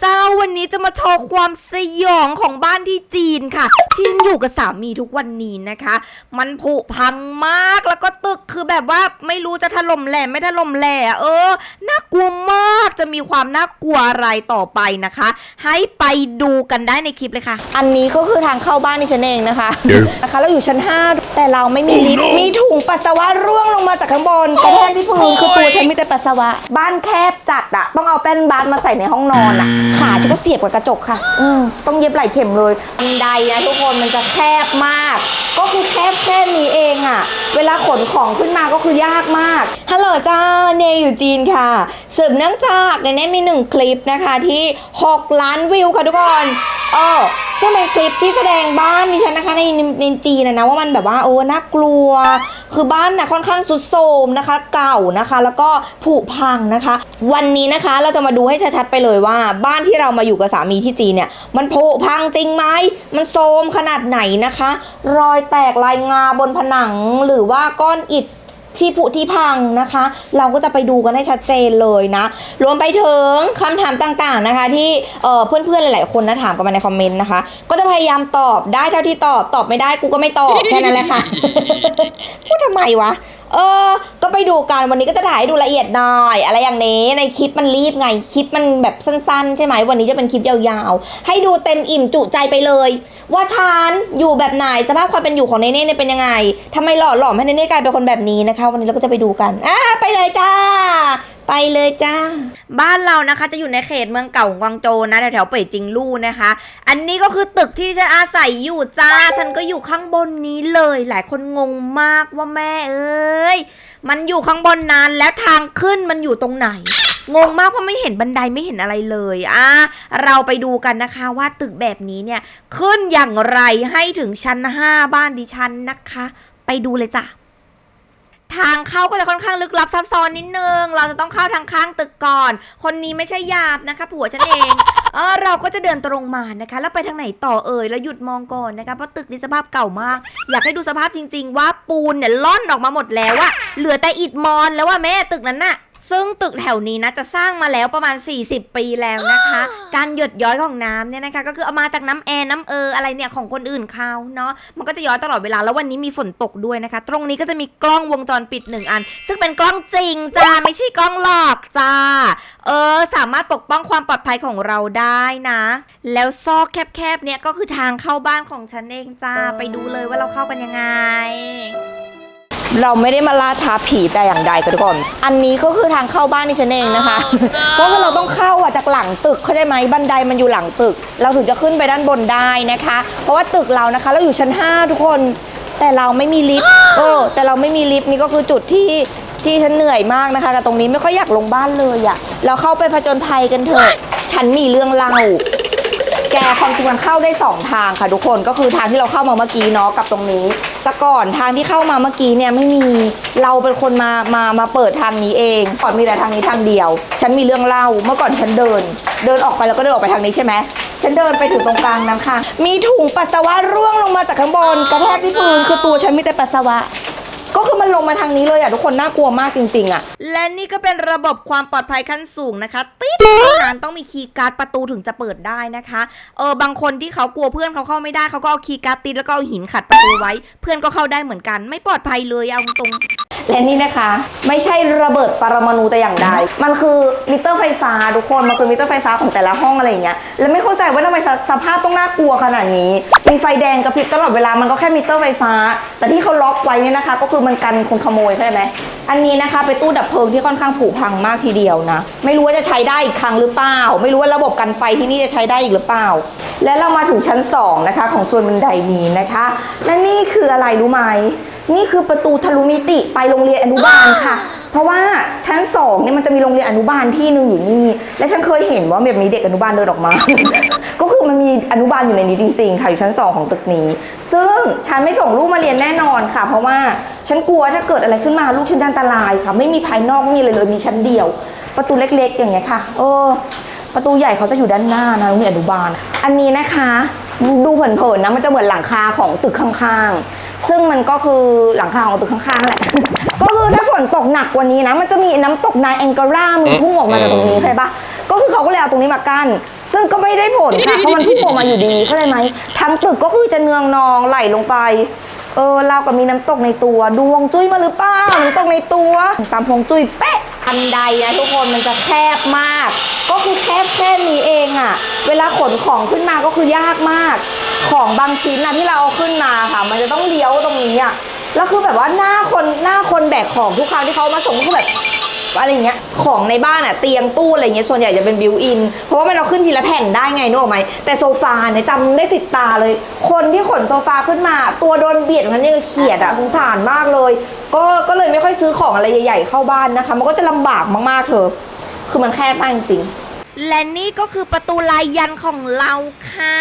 เจ้าวันนี้จะมาโชว์ความสยองของบ้านที่จีนค่ะ ที่ฉันอยู่กับสามีทุกวันนี้นะคะ มันผุพังมากแล้วก็ ตึกคือแบบว่าไม่รู้จะถล่มแหล่ไม่ถล่มแหล่เออน่ากลัวมากจะมีความน่ากลัวอะไรต่อไปนะคะ ให้ไปดูกันได้ในคลิปเลยค่ะ อันนี้ก็คือทางเข้าบ้านดิฉันเองนะคะนะคะเราอยู่ชั้น 5 แต่เราไม่มีลิฟต์มีถุงปัสสาวะร่วงลงมาจากข้างบนกระแทกที่พื้นคือตัวฉันมีแต่ปัสสาวะ บ้านแคบจัดอะต้องเอาแป้นบาสมาใส่ในห้องนอนอะขาฉันก็เสียบกับกระจกค่ะอืมต้องเย็บหลายเข็มเลยบันไดนะทุกคนมันจะแคบมาก ก็คือแคบแค่นี้เองอะเวลาขนขของขึ้นมาก็คือยากมากฮัลโหลจ้าเนยอยู่จีนค่ะสืบเนื่องจากในนี้มีหนึ่งคลิปนะคะที่ 6 ล้านวิวค่ะทุกคนเออซึ่งเป็นคลิปที่แสดงบ้านดิฉันนะคะในในจีนนะนะว่ามันแบบว่าโอ้น่ากลัว คือบ้านนะค่อนข้างสุดโทรมนะคะ เก่านะคะ แล้วก็ผุพังนะคะ วันนี้นะคะเราจะมาดูให้ชัดๆไปเลยว่า บ้านที่เรามาอยู่กับสามีที่จีนเนี่ยมันผุพังจริงไหมมันโทรมขนาดไหนนะคะ รอยแตกลายงาบนผนังหรือว่าก้อนอิฐที่ผุที่พังนะคะ เราก็จะไปดูกันให้ชัดเจนเลยนะ รวมไปถึงคำถามต่างๆนะคะ ที่เอ่อเพื่อนๆหลายๆคนนะถามกันมาในคอมเมนต์นะคะ ก็จะพยายามตอบได้เท่าที่ตอบตอบไม่ได้กูก็ไม่ตอบแค่นั้นแหละค่ะ พูดทำไมวะ เออ ก็ไปดูกันวันนี้ก็จะถ่ายให้ดูละเอียดหน่อย อะไรอย่างนี้ในคลิปมันรีบไงคลิปมันแบบสั้น ๆ ใช่ไหมวันนี้จะเป็นคลิปยาวๆ ให้ดูเต็มอิ่มจุใจไปเลย ว่าฉันอยู่แบบไหนสภาพความเป็นอยู่ของเนเน่เนี่ยเป็นยังไงทำไมหล่อหลอมให้เนเน่กลายเป็นคนแบบนี้นะคะ วันนี้เราก็จะไปดูกันอะไปเลยจ้าไปเลยจ้า บ้านเรานะคะจะอยู่ในเขตเมืองเก่าของกวางโจนะแถวๆเป่ยจิงลู่นะคะ อันนี้ก็คือตึกที่ฉันอาศัยอยู่จ้า ฉันก็อยู่ข้างบนนี้เลย หลายคนงงมากว่าแม่เอ้ย มันอยู่ข้างบนนั้นแล้วทางขึ้นมันอยู่ตรงไหน งงมากเพราะไม่เห็นบันไดไม่เห็นอะไรเลยอะเราไปดูกันนะคะว่าตึกแบบนี้เนี่ย ขึ้นอย่างไรให้ถึงชั้น 5 บ้านดิฉันนะคะ ไปดูเลยจ้ะ ทางเข้าก็จะค่อนข้างลึกลับซับซ้อนนิดนึง เราจะต้องเข้าทางข้างตึกก่อน คนนี้ไม่ใช่หยาบนะคะ ผัวฉันเองเออเราก็จะเดินตรงมานะคะ แล้วไปทางไหนต่อเอ่ยแล้วหยุดมองก่อนนะคะเพราะตึกนี้สภาพเก่ามาก อยากให้ดูสภาพจริง ๆ ว่าปูนเนี่ยล่อนออกมาหมดแล้วอะเหลือแต่อิฐมอนแล้วว่าแม่ตึกนั้นน่ะ ซึ่งตึกแถวนี้นะจะสร้างมาแล้วประมาณ 40 ปีแล้วนะคะ การหยดย้อยของน้ำเนี่ยนะคะ ก็คือเอามาจากน้ำแอร์น้ำเอออะไรเนี่ยของคนอื่นเขาเนาะมันก็จะย้อยตลอดเวลาแล้ววันนี้มีฝนตกด้วยนะคะ ตรงนี้ก็จะมีกล้องวงจรปิดหนึ่งอัน ซึ่งเป็นกล้องจริงจ้าไม่ใช่กล้องหลอกจ้าเออสามารถปกป้องความปลอดภัยของเราได้นะ แล้วซอกแคบๆเนี่ยก็คือทางเข้าบ้านของฉันเองจ้าไปดูเลยว่าเราเข้ากันยังไง เราไม่ได้มาล่าท้าผีแต่อย่างใดกันทุกคน อันนี้ก็คือทางเข้าบ้านดิฉันเองนะคะก็คือเราต้องเข้าอะจากหลังตึกเข้าใจไหมบันไดมันอยู่หลังตึก เราถึงจะขึ้นไปด้านบนได้นะคะ เพราะว่าตึกเรานะคะ เราอยู่ชั้น 5 ทุกคน แต่เราไม่มีลิฟต์เออแต่เราไม่มีลิฟต์นี่ก็คือจุดที่ที่ฉันเหนื่อยมากนะคะกับตรงนี้ไม่ค่อยอยากลงบ้านเลยอะเราเข้าไปผจญภัยกันเถอะ ฉันมีเรื่องเล่าแกความจริงมันเข้าได้สองทางค่ะทุกคนก็คือทางที่เราเข้ามาเมื่อกี้เนาะกับตรงนี้ แต่ก่อนทางที่เข้ามาเมื่อกี้เนี่ยไม่มีเราเป็นคนมามามาเปิดทางนี้เองก่อนมีแต่ทางนี้ทางเดียว ฉันมีเรื่องเล่าเมื่อก่อนฉันเดิน เดินออกไปแล้วก็เดินออกไปทางนี้ใช่ไหมฉันเดินไปถึงตรงกลางนั้นค่ะ มีถุงปัสสาวะร่วงลงมาจากข้างบนกระแทกที่พื้นคือตัวฉันมีแต่ปัสสาวะ ก็คือมันลงมาทางนี้เลยอะทุกคนน่ากลัวมากจริง ๆ อะ และนี่ก็เป็นระบบความปลอดภัยขั้นสูงนะคะติดเท่านั้นต้องมีคีย์การ์ดประตูถึงจะเปิดได้นะคะเออบางคนที่เขากลัวเพื่อนเขาเข้าไม่ได้เขาก็เอาคีย์การ์ดติดแล้วก็เอาหินขัดประตูไว้ เพื่อนก็เข้าได้เหมือนกัน ไม่ปลอดภัยเลยเอาตรงและนี่นะคะ ไม่ใช่ระเบิดปรมาณูแต่อย่างใด มันคือมิเตอร์ไฟฟ้าทุกคน มันคือมิเตอร์ไฟฟ้าของแต่ละห้องอะไรอย่างเงี้ย แล้วไม่เข้าใจว่าทำไมสสภาพต้องน่ากลัวขนาดนี้ มีไฟแดงกระพริบตลอดเวลา มันก็แค่มิเตอร์ไฟฟ้า แต่ที่เขาล็อกไว้เนี่ยนะคะ ก็คือมันกันคนขโมยใช่ไหมอันนี้นะคะเป็นตู้ดับเพลิงที่ค่อนข้างผุพังมากทีเดียวนะ ไม่รู้ว่าจะใช้ได้อีกครั้งหรือเปล่า ไม่รู้ว่าระบบกันไฟที่นี่จะใช้ได้อีกหรือเปล่า และเรามาถึงชั้นสองนะคะของส่วนบันไดนี้นะคะและนี่คืออะไรรู้ไหมนี่คือประตูทะลุมิติไปโรงเรียนอนุบาลค่ะ เพราะว่าชั้นสองเนี่ยมันจะมีโรงเรียนอนุบาลที่หนึ่งอยู่นี่ และฉันเคยเห็นว่าแบบมีเด็กอนุบาลเดินออกมา ก็คือมันมีอนุบาลอยู่ในนี้จริงๆค่ะอยู่ชั้นสองของตึกนี้ ซึ่งฉันไม่ส่งลูกมาเรียนแน่นอนค่ะ เพราะว่าฉันกลัวถ้าเกิดอะไรขึ้นมาลูกฉันจะอันตรายค่ะ ไม่มีภายนอกไม่มีอะไรเลยมีชั้นเดียว ประตูเล็กๆ อย่างเงี้ยค่ะ เออ ประตูใหญ่เขาจะอยู่ด้านหน้านะโรงเรียนอนุบาล อันนี้นะคะ ดูเผินๆนะมันจะเหมือนหลังคาของตึกข้างๆ ซึ่งมันก็คือหลังคาของตึกข้างๆแหละ ก็คือถ้าฝนตกหนักกว่านี้นะ มันจะมีน้ำตกนายแองการามือพุ่งออกมาจากตรงนี้ใช่ปะก็คือเขาก็เลยเอาตรงนี้มากั้นซึ่งก็ไม่ได้ผลค่ะ เพราะมันพุ่งออกมาอยู่ดีเข้าใจไหมทั้งตึกก็คือจะเนืองนองไหลลงไป เออเรากับมีน้ำตกในตัว ดวงจุ้ยมาหรือเปล่าน้ำตกในตัว ตามพงจุ้ยเป๊ะ อันใดนะทุกคนมันจะแคบมาก ก็คือแคบแค่นี้เองอะเวลาขนของขึ้นมาก็คือยากมาก ของบางชิ้นนะที่เราเอาขึ้นมาค่ะ มันจะต้องเลี้ยวตรงนี้อะแล้วคือแบบว่าหน้าคนหน้าคนแบกของทุกครั้งที่เขามาส่งก็คือแบบ อะไรเงี้ยของในบ้านอะเตียงตู้อะไรเงี้ยส่วนใหญ่จะเป็นบิวอิน เพราะว่ามันเอาขึ้นทีละแผ่นได้ไงนึกออกไหมแต่โซฟาเนี่ยจำได้ติดตาเลย คนที่ขนโซฟาขึ้นมา ตัวโดนเบียดมันนี่เขียดอะสงสารมากเลย ก็ก็เลยไม่ค่อยซื้อของอะไรใหญ่ๆเข้าบ้านนะคะ มันก็จะลำบากมากๆเธอคือมันแคบมากจริงและนี่ก็คือประตูลายยันของเราค่ะ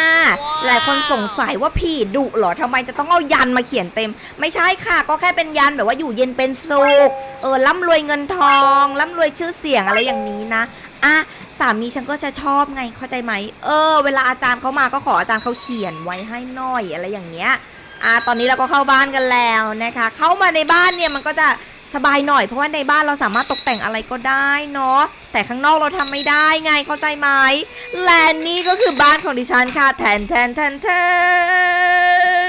หลายคนสงสัยว่าผีดุเหรอทำไมจะต้องเอายันมาเขียนเต็ม ไม่ใช่ค่ะ ก็แค่เป็นยันแบบว่าอยู่เย็นเป็นสุขเออร่ำรวยเงินทองร่ำรวยชื่อเสียงอะไรอย่างนี้นะอะสามีฉันก็จะชอบไงเข้าใจไหมเออ เวลาอาจารย์เขามาก็ขออาจารย์เขาเขียนไว้ให้หน่อยอะไรอย่างเงี้ยอะตอนนี้เราก็เข้าบ้านกันแล้วนะคะ เข้ามาในบ้านเนี่ยมันก็จะสบายหน่อยเพราะว่าในบ้านเราสามารถตกแต่งอะไรก็ได้เนาะแต่ข้างนอกเราทำไม่ได้ไงเข้าใจไหมและนี่ก็คือบ้านของดิฉันค่ะแทนแทนแทนแท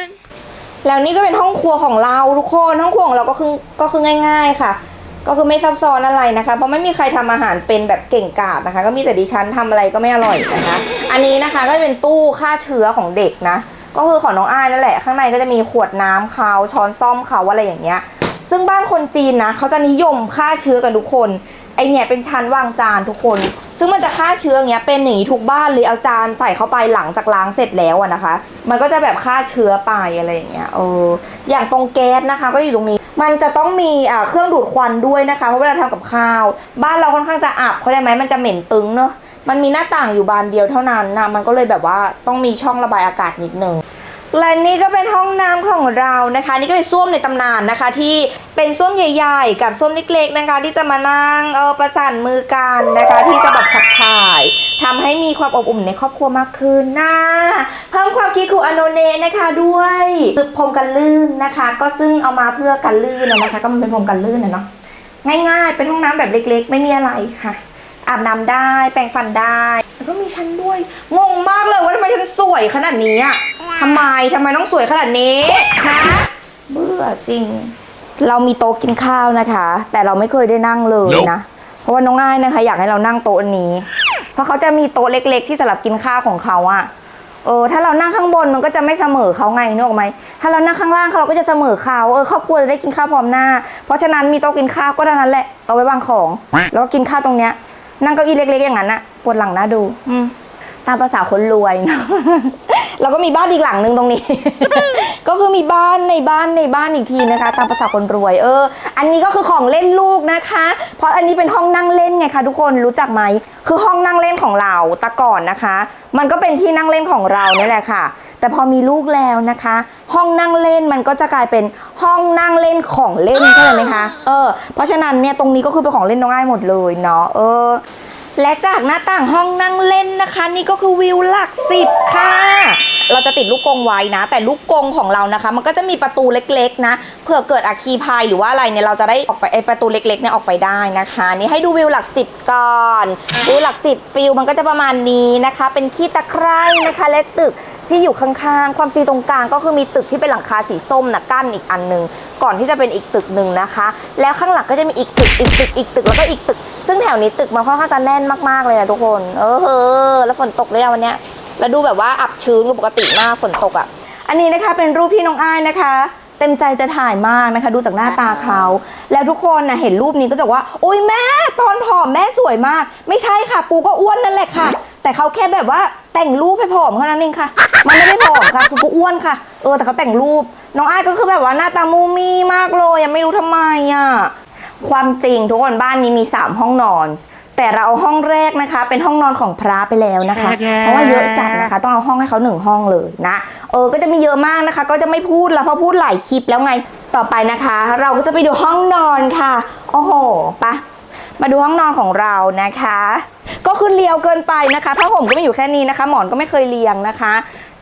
น แล้วนี่ก็เป็นห้องครัวของเราทุกคนห้องครัวของเราก็คือก็คือง่าย ๆค่ะ ก็คือไม่ซับซ้อนอะไรนะคะ เพราะไม่มีใครทำอาหารเป็นแบบเก่งกาจนะคะ ก็มีแต่ดิฉันทำอะไรก็ไม่อร่อยนะคะ อันนี้นะคะก็จะเป็นตู้ฆ่าเชื้อของเด็กนะก็คือของน้องอ้ายนั่นแหละ ข้างในก็จะมีขวดน้ำเขาช้อนซ่อมเขาอะไรอย่างเงี้ย ซึ่งบ้านคนจีนนะเขาจะนิยมฆ่าเชื้อกันทุกคนไอเนี่ยเป็นชั้นวางจานทุกคน ซึ่งมันจะฆ่าเชื้อเงี้ยเป็นอย่างนี้ทุกบ้านเลยเอาจานใส่เข้าไปหลังจากล้างเสร็จแล้วอะนะคะ มันก็จะแบบฆ่าเชื้อไปอะไรอย่างเงี้ยเอออย่างตรงแก๊สนะคะ ก็อยู่ตรงนี้ มันจะต้องมีอ่าเครื่องดูดควันด้วยนะคะเพราะเวลาทำกับข้าว บ้านเราค่อนข้างจะอับเข้าใจไหมมันจะเหม็นตึงเนอะมันมีหน้าต่างอยู่บานเดียวเท่านั้นนะมันก็เลยแบบว่าต้องมีช่องระบายอากาศนิดนึง และนี่ก็เป็นห้องน้ำของเรานะคะ นี่ก็เป็นส้วมในตำนานนะคะ ที่เป็นส้วมใหญ่ ๆ กับส้วมเล็กๆนะคะ ที่จะมานั่งเออประสานมือกันนะคะ ที่จะแบบขับถ่ายทำให้มีความอบอุ่นในครอบครัวมากขึ้นนะเพิ่มความคิดคูอโนเนนะคะด้วยพรมกันลื่นนะคะ ก็ซึ่งเอามาเพื่อกันลื่นนะคะ ก็มันเป็นพรมกันลื่นนะเนาะง่าย ๆ เป็นห้องน้ำแบบเล็ก ๆ ไม่มีอะไรค่ะ อาบน้ำได้แปรงฟันได้แล้วก็มีชั้นด้วยงงมากเลยว่าทำไมฉันสวยขนาดนี้อะทำไมทำไมต้องสวยขนาดนี้ฮะเบื่อจริง เรามีโต๊ะกินข้าวนะคะ แต่เราไม่เคยได้นั่งเลยนะ เพราะว่าน้องง่ายนะคะ อยากให้เรานั่งโต๊ะอันนี้ เพราะเขาจะมีโต๊ะเล็ก ๆ ที่สำหรับกินข้าวของเขาอะเออถ้าเรานั่งข้างบนมันก็จะไม่เสมอเขาไงนึกออกไหมถ้าเรานั่งข้างล่างเราก็จะเสมอเขาเออครอบครัวจะได้กินข้าวพร้อมหน้า เพราะฉะนั้นมีโต๊ะกินข้าวก็เท่านั้นแหละเอาไว้วางของ แล้วก็กินข้าวตรงเนี้ย นั่งเก้าอี้เล็กๆอย่างนั้นอะปวดหลังนะดู อืมตามภาษาคนรวยนะแล้วก็มีบ้านอีกหลังหนึ่งตรงนี้ ก็คือมีบ้านในบ้านในบ้านอีกทีนะคะ ตามภาษาคนรวย เออ อันนี้ก็คือของเล่นลูกนะคะ เพราะอันนี้เป็นห้องนั่งเล่นไงคะทุกคนรู้จักไหมคือห้องนั่งเล่นของเราแต่ก่อนนะคะ มันก็เป็นที่นั่งเล่นของเราเนี่ยแหละค่ะ แต่พอมีลูกแล้วนะคะ ห้องนั่งเล่นมันก็จะกลายเป็นห้องนั่งเล่นของเล่นใช่ไหมคะเออเพราะฉะนั้นเนี่ยตรงนี้ก็คือเป็นของเล่นน้องอ้ายหมดเลยเนาะเออ และจากหน้าต่างห้องนั่งเล่นนะคะ นี่ก็คือวิวหลักสิบค่ะเราจะติดลูกกรงไว้นะ แต่ลูกกรงของเรานะคะ มันก็จะมีประตูเล็กๆนะเผื่อเกิดอัคคีภัยหรือว่าอะไรเนี่ยเราจะได้ออกไปไอประตูเล็กๆเนี่ยออกไปได้นะคะ นี่ให้ดูวิวหลักสิบก่อนวิวหลักสิบฟิลมันก็จะประมาณนี้นะคะ เป็นขี้ตะไคร่นะคะและตึก ที่อยู่ข้างๆ ความจริงตรงกลางก็คือมีตึกที่เป็นหลังคาสีส้มนะกั้นอีกอันหนึ่งก่อนที่จะเป็นอีกตึกหนึ่งนะคะ แล้วข้างหลังก็จะมีอีกตึกอีกตึกอีกตึกแล้วก็อีกตึก ซึ่งแถวนี้ตึกมันค่อนข้างจะแน่นมากๆเลยนะทุกคน เออเออแล้วฝนตกเลยอะวันเนี้ยแล้วดูแบบว่าอับชื้นกว่าปกติมากฝนตกอะ่ะ อันนี้นะคะเป็นรูปที่น้องอ้ายนะคะ เต็มใจจะถ่ายมากนะคะ ดูจากหน้าตาเขา แล้วทุกคนนะเห็นรูปนี้ก็จะบอกว่า โอ้ยแม่ตอนผอมแม่สวยมาก ไม่ใช่ค่ะปูก็อ้วนนั่นแหละค่ะ แต่เขาแค่แบบว่าแต่งรูปให้ผอมเท่านั้นเองค่ะ มันไม่ได้ผอมค่ะ คือกูอ้วนค่ะ เออแต่เขาแต่งรูป น้องอ้ายก็คือแบบว่าหน้าตามูมี่มากเลยยังไม่รู้ทำไมอะความจริงทุกคนบ้านนี้มี 3 ห้องนอน แต่เราเอาห้องแรกนะคะ เป็นห้องนอนของพระไปแล้วนะคะ เพราะว่าเยอะจัดนะคะ ต้องเอาห้องให้เขาหนึ่งห้องเลยนะ เออก็จะมีเยอะมากนะคะ ก็จะไม่พูดแล้วเพราะพูดหลายคลิปแล้วไงต่อไปนะคะ เราก็จะไปดูห้องนอนค่ะโอ้โหปะมาดูห้องนอนของเรานะคะ ก็คือเลียวเกินไปนะคะผ้าห่มก็ไม่อยู่แค่นี้นะคะ หมอนก็ไม่เคยเรียงนะคะ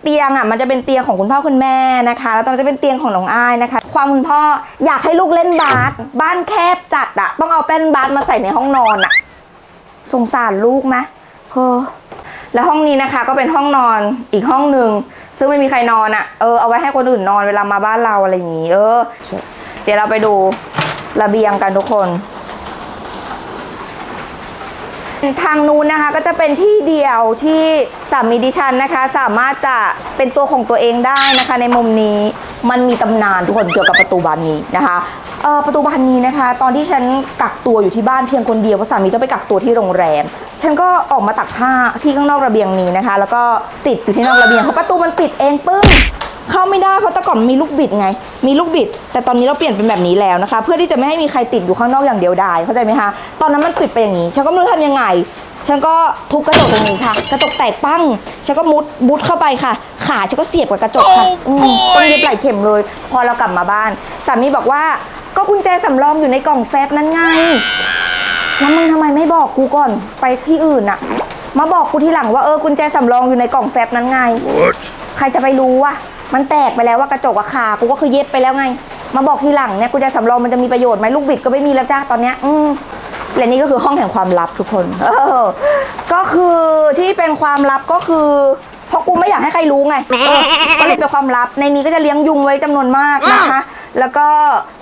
เตียงอะมันจะเป็นเตียงของคุณพ่อคุณแม่นะคะ แล้วตอนนนจะเป็นเตียงของน้องอ้ายนะคะ ความคุณพ่ออยากให้ลูกเล่นบาสบ้านแคบจัดอะต้องเอาแป้นบาสมาใส่ในห้องนอนอะสงสารลูกไหมโอ้อ แล้วห้องนี้นะคะก็เป็นห้องนอนอีกห้องหนึ่งซึ่งไม่มีใครนอนอะ่ะเออเอาไว้ให้คนอื่นนอนเวลามาบ้านเราอะไรอย่างงี้ เออ เดี๋ยวเราไปดูระเบียงกันทุกคน ทางนู้นนะคะก็จะเป็นที่เดียวที่สามีดิฉันนะคะ สามารถจะเป็นตัวของตัวเองได้นะคะ ในมุมนี้มันมีตำนานทุกคนเกี่ยวกับประตูบานนี้นะคะเออประตูบานนี้นะคะ ตอนที่ฉันกักตัวอยู่ที่บ้านเพียงคนเดียวเพราะสามีต้องไปกักตัวที่โรงแรม ฉันก็ออกมาตักผ้าที่ข้างนอกระเบียงนี้นะคะ แล้วก็ติดอยู่ที่นอกระเบียงเพราะประตูมันปิดเองปึ้ง เข้าไม่ได้เพราะแต่ก่อนมีลูกบิดไง มีลูกบิด แต่ตอนนี้เราเปลี่ยนเป็นแบบนี้แล้วนะคะ เพื่อที่จะไม่ให้มีใครติดอยู่ข้างนอกอย่างเดียวดายเข้าใจไหมคะตอนนั้นมันปิดไปอย่างนี้ฉันก็ไม่รู้ทำยังไงฉันก็ทุบกระจกตรงนี้ค่ะ กระจกแตกปั้ง ฉันก็มุดมุดเข้าไปค่ะ ขาฉันก็เสียบกับกระจกค่ะอืมต้องเย็บหลายเข็มเลย พอเรากลับมาบ้าน สามีบอกว่าก็กุญแจสำรองอยู่ในกล่องแฟบนั้นไง แล้วมึงทำไมไม่บอกกูก่อนไปที่อื่นอะมาบอกกูทีหลังว่าเออกุญแจสำรองอยู่ในกล่องแฟบนั้นไงใครจะไปรู้วะ มันแตกไปแล้วว่ากระจกอะขากูก็คือเย็บไปแล้วไง มาบอกทีหลังเนี่ยกูจะสำรองมันจะมีประโยชน์ไหมลูกบิดก็ไม่มีแล้วจ้าตอนเนี้ยอืมและนี่ก็คือห้องแห่งความลับทุกคนเออก็คือที่เป็นความลับก็คือเพราะกูไม่อยากให้ใครรู้ไงเออก็เลยเป็นความลับในนี้ก็จะเลี้ยงยุงไว้จำนวนมากนะคะ แล้วก็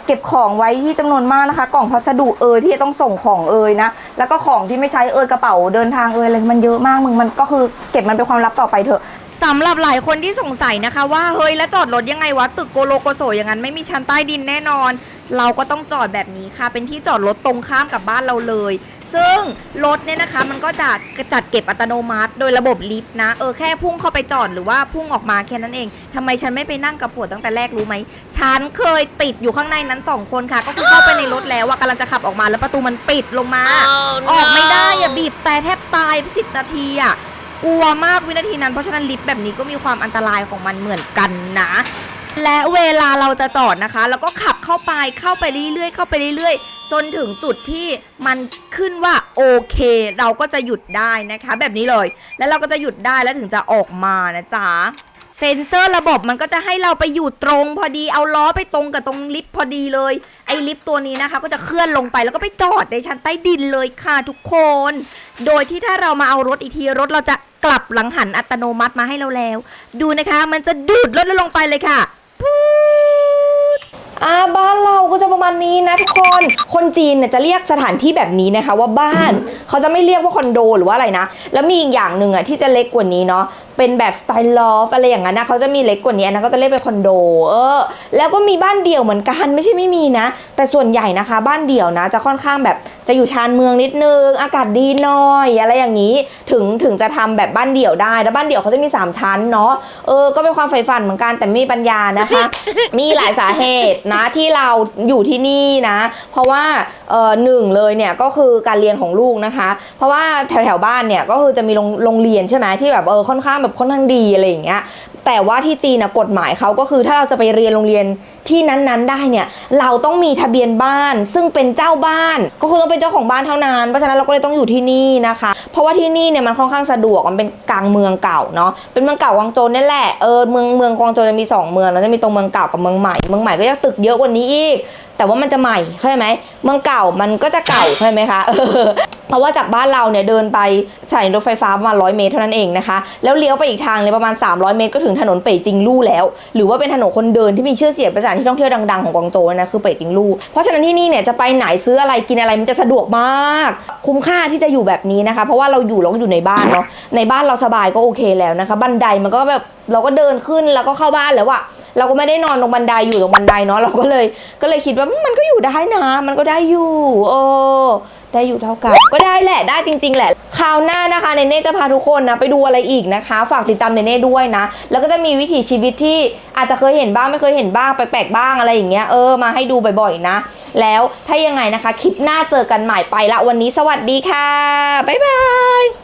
เก็บของไว้ที่จำนวนมากนะคะ กล่องพัสดุเอยที่จะต้องส่งของเอยนะ แล้วก็ของที่ไม่ใช้เอยกระเป๋าเดินทางเอยอะไรมันเยอะมากมึงมันก็คือเก็บมันเป็นความลับต่อไปเถอะสำหรับหลายคนที่สงสัยนะคะ ว่าเฮ้ยแล้วจอดรถยังไงวะตึกโกโลโกโซอย่างนั้นไม่มีชั้นใต้ดินแน่นอน เราก็ต้องจอดแบบนี้ค่ะ เป็นที่จอดรถตรงข้ามกับบ้านเราเลย ซึ่งรถเนี่ยนะคะ มันก็จะจัดเก็บอัตโนมัติ โดยระบบลิฟต์นะ เออแค่พุ่งเข้าไปจอดหรือว่าพุ่งออกมาแค่นั้นเองทำไมฉันไม่ไปนั่งกับผัวตั้งแต่แรกรู้ไหม ฉันเคยติดอยู่ข้างในนั้นสองคนค่ะ ก็คือเข้าไปในรถแล้วว่ากำลังจะขับออกมาแล้วประตูมันปิดลงมาออกไม่ได้อย่าบีบแต่แทบตายสิบนาทีอะกลัวมากวินาทีนั้นเพราะฉะนั้นลิฟต์แบบนี้ก็มีความอันตรายของมันเหมือนกันนะ และเวลาเราจะจอดนะคะ แล้วก็ขับเข้าไปเข้าไปเรื่อยๆ เข้าไปเรื่อยๆ จนถึงจุดที่มันขึ้นว่าโอเค เราก็จะหยุดได้นะคะ แบบนี้เลย แล้วเราก็จะหยุดได้แล้วถึงจะออกมานะจ๊ะเซ็นเซอร์ระบบมันก็จะให้เราไปอยู่ตรงพอดีเอาล้อไปตรงกับตรงลิฟต์พอดีเลย ไอ้ลิฟต์ตัวนี้นะคะ ก็จะเคลื่อนลงไปแล้วก็ไปจอดในชั้นใต้ดินเลยค่ะทุกคน โดยที่ถ้าเรามาเอารถอีกทีรถเราจะกลับหลังหันอัตโนมัติมาให้เราแล้ว ดูนะคะ มันจะดูดรถลงไปเลยค่ะ พูดอาบ้านเราก็จะประมาณนี้นะทุกคน คนจีนเนี่ยจะเรียกสถานที่แบบนี้นะคะว่าบ้าน เขาจะไม่เรียกว่าคอนโดหรือว่าอะไรนะ แล้วมีอีกอย่างหนึ่งอะที่จะเล็กกว่านี้เนาะเป็นแบบสไตล์ลอฟอะไรอย่างนั้นนะเขาจะมีเล็กกว่านี้อันนะก็จะเรียกเป็นคอนโดเออแล้วก็มีบ้านเดี่ยวเหมือนกันไม่ใช่ไม่มีนะ แต่ส่วนใหญ่นะคะ บ้านเดี่ยวนะ จะค่อนข้างแบบจะอยู่ชานเมืองนิดนึง อากาศดีหน่อยอะไรอย่างนี้ถึงถึงจะทำแบบบ้านเดี่ยวได้ แล้วบ้านเดี่ยวเขาจะมีสามชั้นเนาะเออก็เป็นความใฝ่ฝันเหมือนกันแต่ไม่มีปัญญานะคะ มีหลายสาเหตุนะที่เราอยู่ที่นี่นะ เพราะว่าเออหนึ่งเลยเนี่ยก็คือการเรียนของลูกนะคะ เพราะว่าแถวแถวๆบ้านเนี่ยก็คือจะมีโรงโรงเรียนใช่ไหมที่แบบเออค่อนข้างแบบค่อนข้างดีอะไรอย่างเงี้ยแต่ว่าที่จีนนะกฎหมายเขาก็คือถ้าเราจะไปเรียนโรงเรียนที่นั้นๆได้เนี่ยเราต้องมีทะเบียนบ้าน ซึ่งเป็นเจ้าบ้าน ก็คือต้องเป็นเจ้าของบ้านเท่านั้นเพราะฉะนั้นเราก็เลยต้องอยู่ที่นี่นะคะ เพราะว่าที่นี่เนี่ยมันค่อนข้างสะดวกมันเป็นกลางเมืองเก่าเนาะเป็นเมืองเก่ากวางโจวนี่แหละเออเมืองเมืองกวางโจวจะมีสองเมืองแล้วจะมีตรงเมืองเก่ากับเมืองใหม่เมืองใหม่ก็จะตึกเยอะกว่านี้อีกแต่ว่ามันจะใหม่เข้าใจไหมเมืองเก่ามันก็จะเก่าเข้าใจไหมคะ เพราะว่าจากบ้านเราเนี่ยเดินไปสถานีรถไฟฟ้าประมาณร้อยเมตรเท่านั้นเองนะคะ แล้วเลี้ยวไปอีกทางเลยประมาณ 300 เมตรก็ถึงถนนเป่ยจิงลู่แล้ว หรือว่าเป็นถนนคนเดินที่มีชื่อเสียงเป็นสถานที่ท่องเที่ยวดังๆของกวางโจวนะคือเป่ยจิงลู่เพราะฉะนั้นที่นี่เนี่ยจะไปไหนซื้ออะไรกินอะไรมันจะสะดวกมาก คุ้มค่าที่จะอยู่แบบนี้นะคะ เพราะว่าเราอยู่เราก็อยู่ในบ้านเนาะในบ้านเราสบายก็โอเคแล้วนะคะ บันไดมันก็แบบเราก็เดินขึ้นแล้วก็เข้าบ้านแล้วอะเราก็ไม่ได้นอนตรงบันไดอยู่ตรงบันไดเนาะเราก็เลยก็เลยคิดว่ามันก็อยู่ได้นะ มันก็ได้อยู่ เออ ได้อยู่เท่ากันก็ได้แหละได้จริง ๆ แหละคราวหน้านะคะเนเน่จะพาทุกคนนะไปดูอะไรอีกนะคะ ฝากติดตามเนเน่ด้วยนะ แล้วก็จะมีวิถีชีวิตที่อาจจะเคยเห็นบ้างไม่เคยเห็นบ้างแปลกๆบ้างอะไรอย่างเงี้ยเออมาให้ดูบ่อยๆนะ แล้วถ้ายังไงนะคะคลิปหน้าเจอกันใหม่ไปละวันนี้สวัสดีค่ะบ๊ายบาย